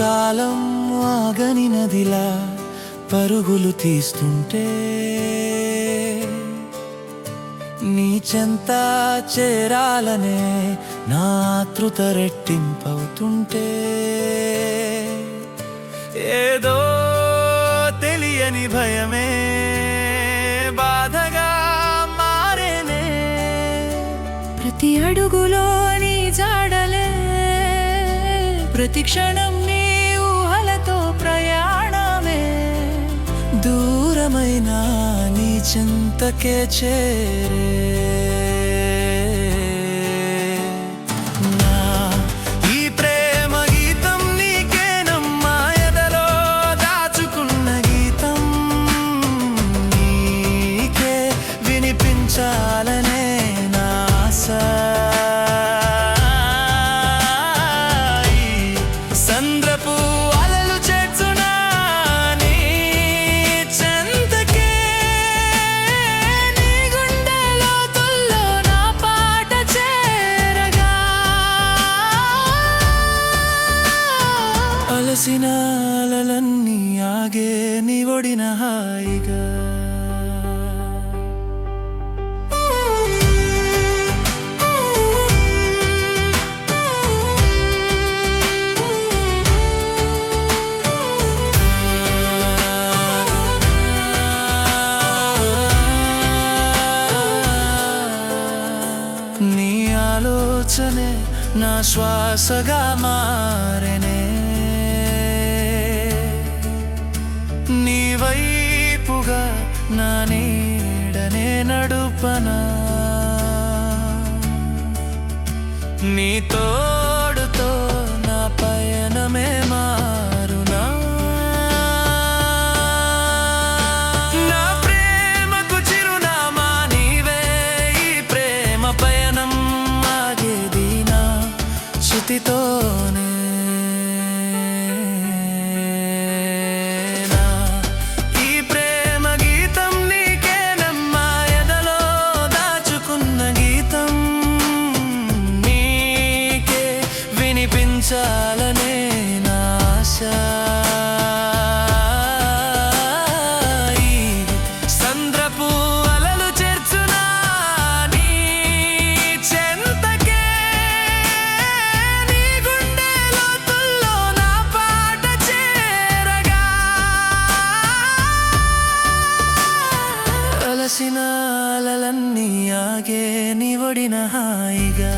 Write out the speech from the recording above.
കാലം ആകനിനതിലാ పరుగులు తీస్తుంటే నీ చెంత చేరాలనే నా ఆతృత రెట్టింపవుతుంటే ఏదో తెలియని భయమే బాధగా మారేనే. ప్రతి అడుగులో నీ జాడలే ప్రతి క్షణం चिंत के चेरे అలసిన అలలన్నీ ఆగే నీ ఒడిన హాయిగా నీ ఆలోచనే నా శ్వాసగా మారెనే నా నీడనే నడుపనా. నీ తోడుతో నా పయనమే మారునా. నా ప్రేమకు చిరునామా నీవే ఈ ప్రేమ పయనం ఆగేది నా శృతితోనే జీవించాలనే నాశ. ఆశ సంద్రపు అలలు చేర్చునా నీ చెంతకే? నీ గుండె లోతుల్లో నా పాట చేరగా. అలసిన అలలన్నీ ఆగే నీ ఒడిన హాయిగా.